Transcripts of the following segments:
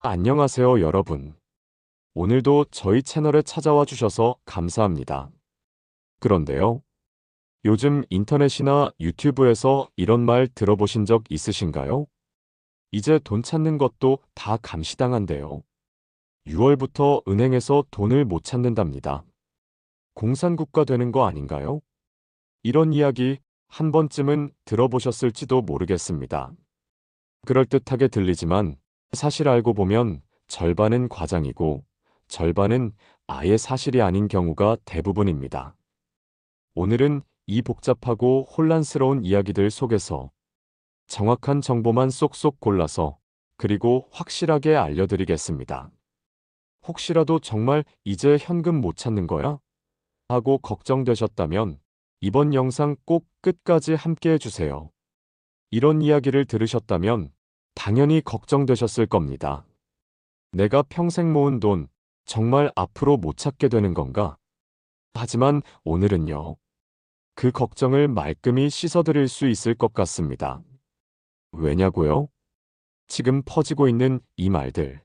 안녕하세요, 여러분. 오늘도 저희 채널에 찾아와 주셔서 감사합니다. 그런데요. 요즘 인터넷이나 유튜브에서 이런 말 들어보신 적 있으신가요? 이제 돈 찾는 것도 다 감시당한대요. 6월부터 은행에서 돈을 못 찾는답니다. 공산국가 되는 거 아닌가요? 이런 이야기 한 번쯤은 들어보셨을지도 모르겠습니다. 그럴듯하게 들리지만 사실 알고 보면 절반은 과장이고 절반은 아예 사실이 아닌 경우가 대부분입니다. 오늘은 이 복잡하고 혼란스러운 이야기들 속에서 정확한 정보만 쏙쏙 골라서 그리고 확실하게 알려드리겠습니다. 혹시라도 정말 이제 현금 못 찾는 거야? 하고 걱정되셨다면 이번 영상 꼭 끝까지 함께 해주세요. 이런 이야기를 들으셨다면 당연히 걱정되셨을 겁니다. 내가 평생 모은 돈 정말 앞으로 못 찾게 되는 건가? 하지만 오늘은요. 그 걱정을 말끔히 씻어드릴 수 있을 것 같습니다. 왜냐고요? 지금 퍼지고 있는 이 말들.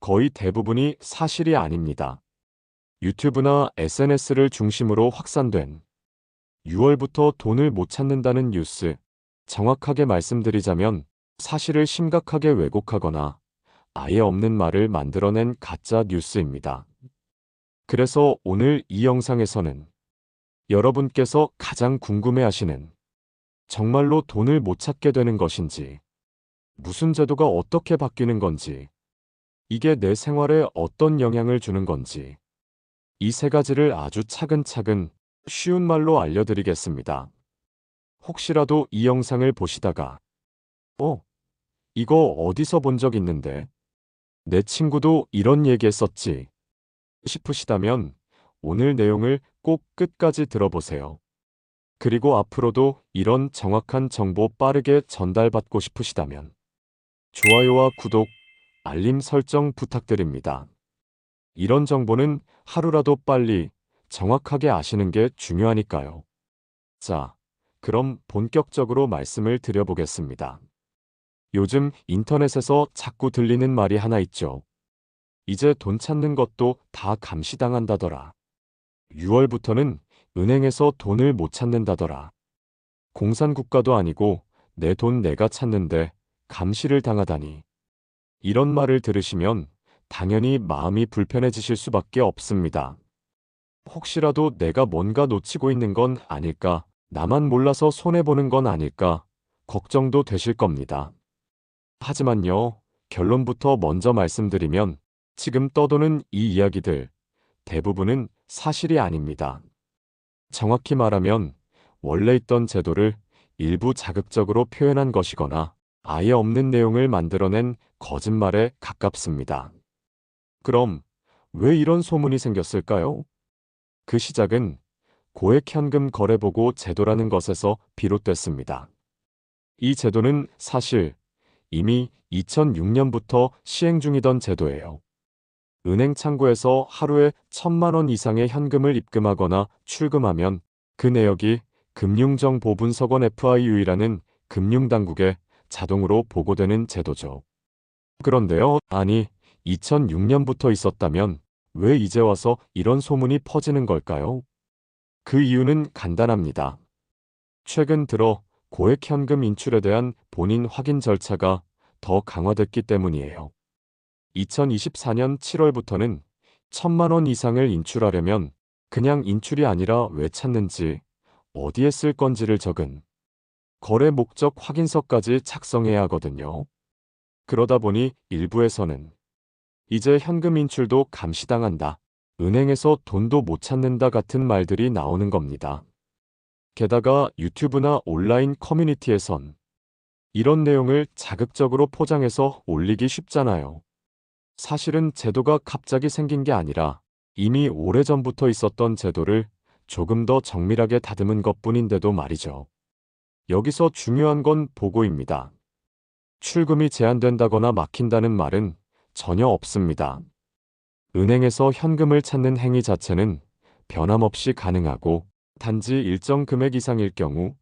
거의 대부분이 사실이 아닙니다. 유튜브나 SNS를 중심으로 확산된 6월부터 돈을 못 찾는다는 뉴스. 정확하게 말씀드리자면 사실을 심각하게 왜곡하거나 아예 없는 말을 만들어낸 가짜 뉴스입니다. 그래서 오늘 이 영상에서는 여러분께서 가장 궁금해하시는 정말로 돈을 못 찾게 되는 것인지, 무슨 제도가 어떻게 바뀌는 건지, 이게 내 생활에 어떤 영향을 주는 건지, 이 세 가지를 아주 차근차근 쉬운 말로 알려드리겠습니다. 혹시라도 이 영상을 보시다가, 어, 이거 어디서 본 적 있는데? 내 친구도 이런 얘기 했었지. 싶으시다면 오늘 내용을 꼭 끝까지 들어보세요. 그리고 앞으로도 이런 정확한 정보 빠르게 전달받고 싶으시다면 좋아요와 구독, 알림 설정 부탁드립니다. 이런 정보는 하루라도 빨리 정확하게 아시는 게 중요하니까요. 자, 그럼 본격적으로 말씀을 드려보겠습니다. 요즘 인터넷에서 자꾸 들리는 말이 하나 있죠. 이제 돈 찾는 것도 다 감시당한다더라. 6월부터는 은행에서 돈을 못 찾는다더라. 공산국가도 아니고 내 돈 내가 찾는데 감시를 당하다니. 이런 말을 들으시면 당연히 마음이 불편해지실 수밖에 없습니다. 혹시라도 내가 뭔가 놓치고 있는 건 아닐까, 나만 몰라서 손해보는 건 아닐까, 걱정도 되실 겁니다. 하지만요, 결론부터 먼저 말씀드리면 지금 떠도는 이 이야기들 대부분은 사실이 아닙니다. 정확히 말하면 원래 있던 제도를 일부 자극적으로 표현한 것이거나 아예 없는 내용을 만들어낸 거짓말에 가깝습니다. 그럼 왜 이런 소문이 생겼을까요? 그 시작은 고액 현금 거래보고 제도라는 것에서 비롯됐습니다. 이 제도는 사실 이미 2006년부터 시행 중이던 제도예요. 은행 창구에서 하루에 천만 원 이상의 현금을 입금하거나 출금하면 그 내역이 금융정보분석원 FIU이라는 금융당국에 자동으로 보고되는 제도죠. 그런데요, 아니, 2006년부터 있었다면 왜 이제 와서 이런 소문이 퍼지는 걸까요? 그 이유는 간단합니다. 최근 들어 고액 현금 인출에 대한 본인 확인 절차가 더 강화됐기 때문이에요. 2024년 7월부터는 천만 원 이상을 인출하려면 그냥 인출이 아니라 왜 찾는지, 어디에 쓸 건지를 적은 거래 목적 확인서까지 작성해야 하거든요. 그러다 보니 일부에서는 이제 현금 인출도 감시당한다. 은행에서 돈도 못 찾는다 같은 말들이 나오는 겁니다. 게다가 유튜브나 온라인 커뮤니티에선 이런 내용을 자극적으로 포장해서 올리기 쉽잖아요. 사실은 제도가 갑자기 생긴 게 아니라 이미 오래전부터 있었던 제도를 조금 더 정밀하게 다듬은 것 뿐인데도 말이죠. 여기서 중요한 건 보고입니다. 출금이 제한된다거나 막힌다는 말은 전혀 없습니다. 은행에서 현금을 찾는 행위 자체는 변함없이 가능하고 단지 일정 금액 이상일 경우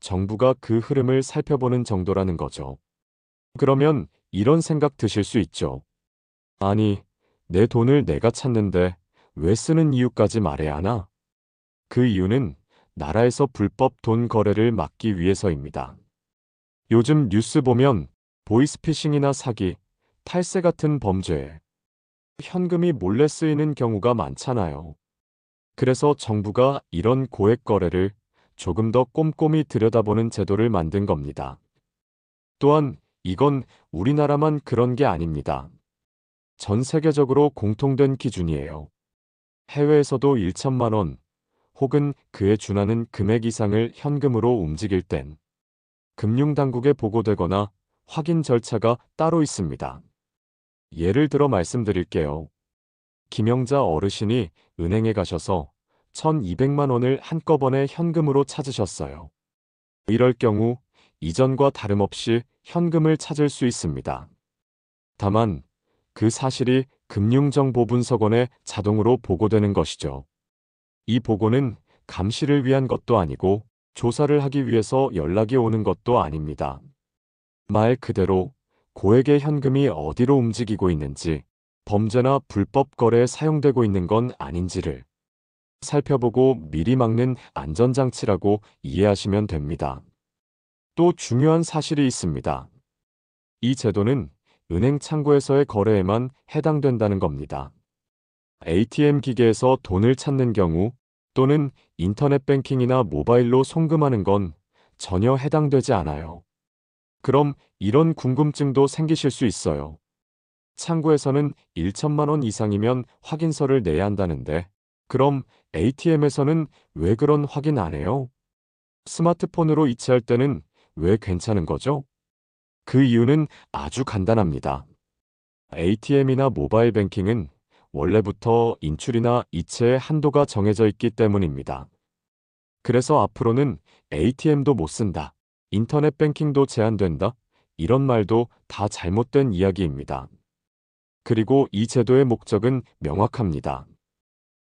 정부가 그 흐름을 살펴보는 정도라는 거죠. 그러면 이런 생각 드실 수 있죠. 아니, 내 돈을 내가 찾는데 왜 쓰는 이유까지 말해야 하나? 그 이유는 나라에서 불법 돈 거래를 막기 위해서입니다. 요즘 뉴스 보면 보이스피싱이나 사기, 탈세 같은 범죄에 현금이 몰래 쓰이는 경우가 많잖아요. 그래서 정부가 이런 고액 거래를 조금 더 꼼꼼히 들여다보는 제도를 만든 겁니다. 또한 이건 우리나라만 그런 게 아닙니다. 전 세계적으로 공통된 기준이에요. 해외에서도 1천만 원 혹은 그에 준하는 금액 이상을 현금으로 움직일 땐 금융당국에 보고되거나 확인 절차가 따로 있습니다. 예를 들어 말씀드릴게요. 김영자 어르신이 은행에 가셔서 1200만 원을 한꺼번에 현금으로 찾으셨어요. 이럴 경우 이전과 다름없이 현금을 찾을 수 있습니다. 다만 그 사실이 금융정보분석원에 자동으로 보고되는 것이죠. 이 보고는 감시를 위한 것도 아니고 조사를 하기 위해서 연락이 오는 것도 아닙니다. 말 그대로 고액의 현금이 어디로 움직이고 있는지 범죄나 불법 거래에 사용되고 있는 건 아닌지를 살펴보고 미리 막는 안전장치라고 이해하시면 됩니다. 또 중요한 사실이 있습니다. 이 제도는 은행 창구에서의 거래에만 해당된다는 겁니다. ATM 기계에서 돈을 찾는 경우 또는 인터넷 뱅킹이나 모바일로 송금하는 건 전혀 해당되지 않아요. 그럼 이런 궁금증도 생기실 수 있어요. 창구에서는 1천만 원 이상이면 확인서를 내야 한다는데 그럼 ATM에서는 왜 그런 확인 안 해요? 스마트폰으로 이체할 때는 왜 괜찮은 거죠? 그 이유는 아주 간단합니다. ATM이나 모바일 뱅킹은 원래부터 인출이나 이체의 한도가 정해져 있기 때문입니다. 그래서 앞으로는 ATM도 못 쓴다. 인터넷 뱅킹도 제한된다. 이런 말도 다 잘못된 이야기입니다. 그리고 이 제도의 목적은 명확합니다.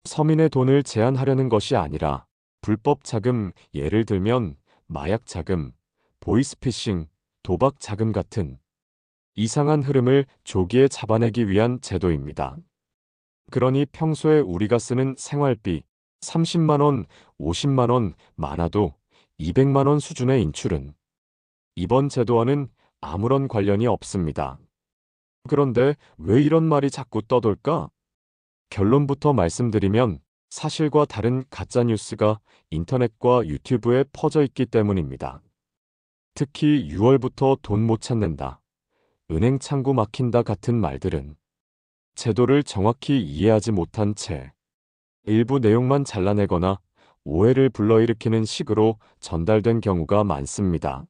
서민의 돈을 제한하려는 것이 아니라 불법 자금, 예를 들면 마약 자금, 보이스피싱, 도박 자금 같은 이상한 흐름을 조기에 잡아내기 위한 제도입니다. 그러니 평소에 우리가 쓰는 생활비 30만원, 50만원, 많아도 200만원 수준의 인출은 이번 제도와는 아무런 관련이 없습니다. 그런데 왜 이런 말이 자꾸 떠돌까? 결론부터 말씀드리면 사실과 다른 가짜뉴스가 인터넷과 유튜브에 퍼져 있기 때문입니다. 특히 6월부터 돈 못 찾는다, 은행 창구 막힌다 같은 말들은 제도를 정확히 이해하지 못한 채 일부 내용만 잘라내거나 오해를 불러일으키는 식으로 전달된 경우가 많습니다.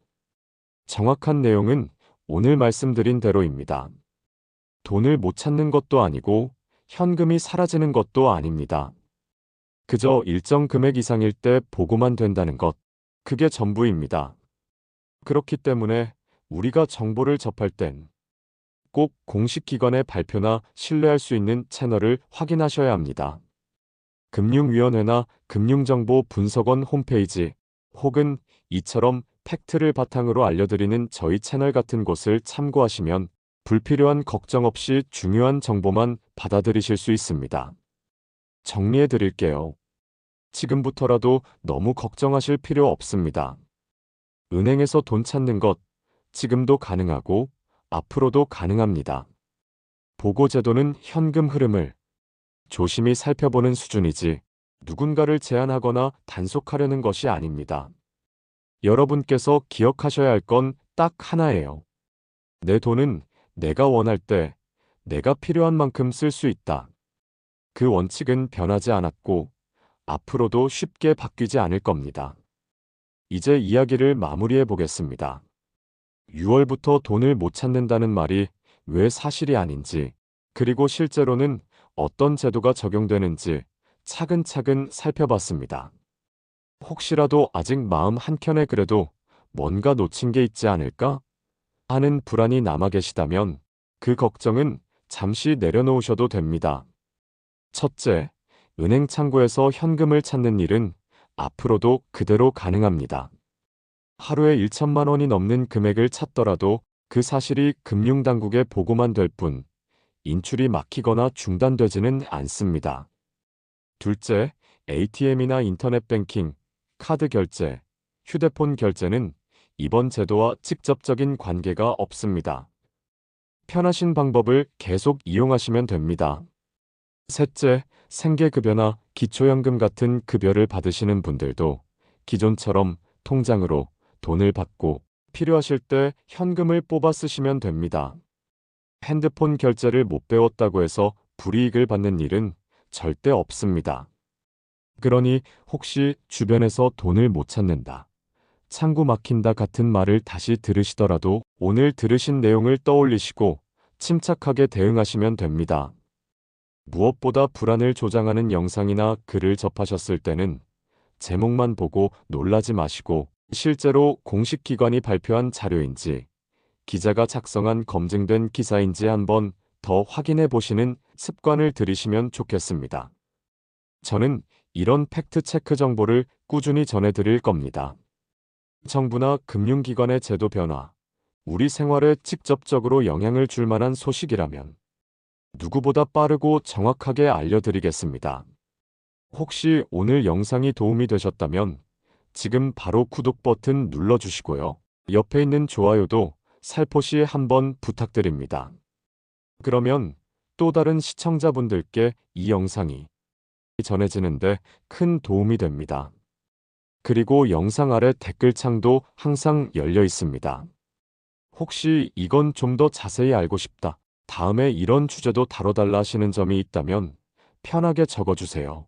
정확한 내용은 오늘 말씀드린 대로입니다. 돈을 못 찾는 것도 아니고 현금이 사라지는 것도 아닙니다. 그저 일정 금액 이상일 때 보고만 된다는 것, 그게 전부입니다. 그렇기 때문에 우리가 정보를 접할 땐 꼭 공식 기관의 발표나 신뢰할 수 있는 채널을 확인하셔야 합니다. 금융위원회나 금융정보분석원 홈페이지 혹은 이처럼 팩트를 바탕으로 알려드리는 저희 채널 같은 곳을 참고하시면 불필요한 걱정 없이 중요한 정보만 받아들이실 수 있습니다. 정리해 드릴게요. 지금부터라도 너무 걱정하실 필요 없습니다. 은행에서 돈 찾는 것 지금도 가능하고 앞으로도 가능합니다. 보고제도는 현금 흐름을 조심히 살펴보는 수준이지 누군가를 제한하거나 단속하려는 것이 아닙니다. 여러분께서 기억하셔야 할 건 딱 하나예요. 내 돈은 내가 원할 때 내가 필요한 만큼 쓸 수 있다. 그 원칙은 변하지 않았고 앞으로도 쉽게 바뀌지 않을 겁니다. 이제 이야기를 마무리해 보겠습니다. 6월부터 돈을 못 찾는다는 말이 왜 사실이 아닌지, 그리고 실제로는 어떤 제도가 적용되는지 차근차근 살펴봤습니다. 혹시라도 아직 마음 한켠에 그래도 뭔가 놓친 게 있지 않을까 하는 불안이 남아 계시다면 그 걱정은 잠시 내려놓으셔도 됩니다. 첫째, 은행 창구에서 현금을 찾는 일은 앞으로도 그대로 가능합니다. 하루에 1천만 원이 넘는 금액을 찾더라도 그 사실이 금융당국에 보고만 될 뿐, 인출이 막히거나 중단되지는 않습니다. 둘째, ATM이나 인터넷 뱅킹, 카드 결제, 휴대폰 결제는 이번 제도와 직접적인 관계가 없습니다. 편하신 방법을 계속 이용하시면 됩니다. 셋째, 생계급여나 기초연금 같은 급여를 받으시는 분들도 기존처럼 통장으로 돈을 받고 필요하실 때 현금을 뽑아 쓰시면 됩니다. 핸드폰 결제를 못 배웠다고 해서 불이익을 받는 일은 절대 없습니다. 그러니 혹시 주변에서 돈을 못 찾는다, 창구 막힌다 같은 말을 다시 들으시더라도 오늘 들으신 내용을 떠올리시고 침착하게 대응하시면 됩니다. 무엇보다 불안을 조장하는 영상이나 글을 접하셨을 때는 제목만 보고 놀라지 마시고 실제로 공식 기관이 발표한 자료인지 기자가 작성한 검증된 기사인지 한번 더 확인해 보시는 습관을 들이시면 좋겠습니다. 저는 이런 팩트 체크 정보를 꾸준히 전해드릴 겁니다. 정부나 금융기관의 제도 변화, 우리 생활에 직접적으로 영향을 줄 만한 소식이라면 누구보다 빠르고 정확하게 알려드리겠습니다. 혹시 오늘 영상이 도움이 되셨다면 지금 바로 구독 버튼 눌러주시고요. 옆에 있는 좋아요도 살포시 한번 부탁드립니다. 그러면 또 다른 시청자분들께 이 영상이 전해지는데 큰 도움이 됩니다. 그리고 영상 아래 댓글창도 항상 열려 있습니다. 혹시 이건 좀 더 자세히 알고 싶다. 다음에 이런 주제도 다뤄달라 하시는 점이 있다면 편하게 적어주세요.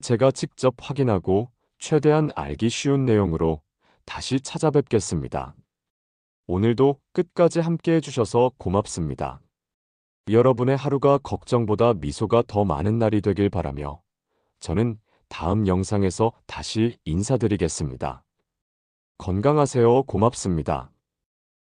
제가 직접 확인하고 최대한 알기 쉬운 내용으로 다시 찾아뵙겠습니다. 오늘도 끝까지 함께 해주셔서 고맙습니다. 여러분의 하루가 걱정보다 미소가 더 많은 날이 되길 바라며 저는 다음 영상에서 다시 인사드리겠습니다. 건강하세요. 고맙습니다.